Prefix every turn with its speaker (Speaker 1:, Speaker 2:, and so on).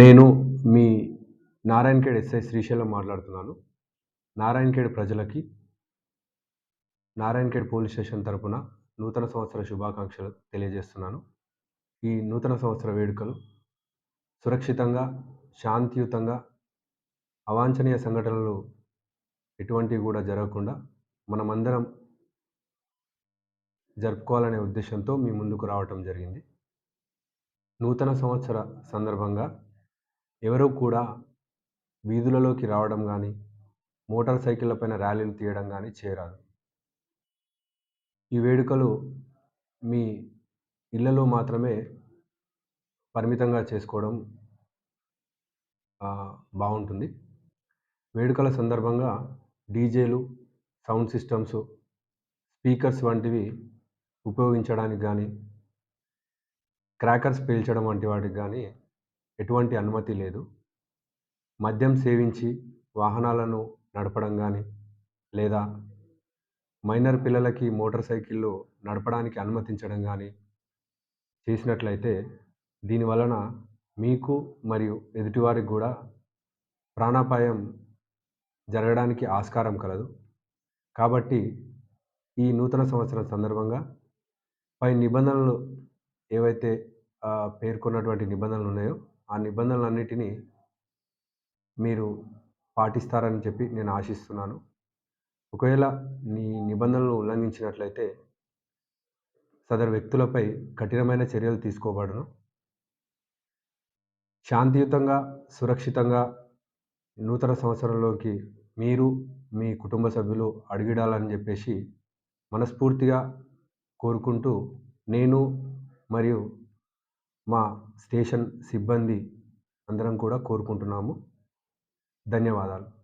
Speaker 1: నేను మీ నారాయణఖేడ్ ఎస్ఐ శ్రీశైలం మాట్లాడుతున్నాను. నారాయణఖేడ్ ప్రజలకి నారాయణఖేడ్ పోలీస్ స్టేషన్ తరపున నూతన సంవత్సర శుభాకాంక్షలు తెలియజేస్తున్నాను. ఈ నూతన సంవత్సర వేడుకలు సురక్షితంగా శాంతియుతంగా అవాంఛనీయ సంఘటనలు ఎటువంటివి కూడా జరగకుండా మనమందరం జరుపుకోవాలనే ఉద్దేశంతో మీ ముందుకు రావటం జరిగింది. నూతన సంవత్సర సందర్భంగా ఎవరూ కూడా వీధులలోకి రావడం కానీ మోటార్ సైకిళ్ళ పైన ర్యాలీలు తీయడం కానీ చేయరాదు. ఈ వేడుకలు మీ ఇళ్ళలో మాత్రమే పరిమితంగా చేసుకోవడం బాగుంటుంది. వేడుకల సందర్భంగా డీజేలు సౌండ్ సిస్టమ్స్ స్పీకర్స్ వంటివి ఉపయోగించడానికి కానీ క్రాకర్స్ పీల్చడం వంటి వాటికి కానీ ఎటువంటి అనుమతి లేదు. మద్యం సేవించి వాహనాలను నడపడం కానీ లేదా మైనర్ పిల్లలకి మోటార్ సైకిళ్ళు నడపడానికి అనుమతించడం కానీ చేసినట్లయితే దీని వలన మీకు మరియు ఎదుటివారికి కూడా ప్రాణాపాయం జరగడానికి ఆస్కారం కలదు. కాబట్టి ఈ నూతన సంవత్సరం సందర్భంగా పై నిబంధనలు ఏవైతే పేర్కొన్నటువంటి నిబంధనలు ఉన్నాయో ఆ నిబంధనలన్నిటినీ మీరు పాటిస్తారని చెప్పి నేను ఆశిస్తున్నాను. ఒకవేళ నీ నిబంధనలు ఉల్లంఘించినట్లయితే సదరు వ్యక్తులపై కఠినమైన చర్యలు తీసుకోబడను. శాంతియుతంగా సురక్షితంగా నూతన సంవత్సరంలోకి మీరు మీ కుటుంబ సభ్యులు అడిగిడాలని చెప్పేసి మనస్ఫూర్తిగా కోరుకుంటూ నేను మరియు మా స్టేషన్ సిబ్బంది అందరం కూడా కోరుకుంటున్నాము. ధన్యవాదాలు.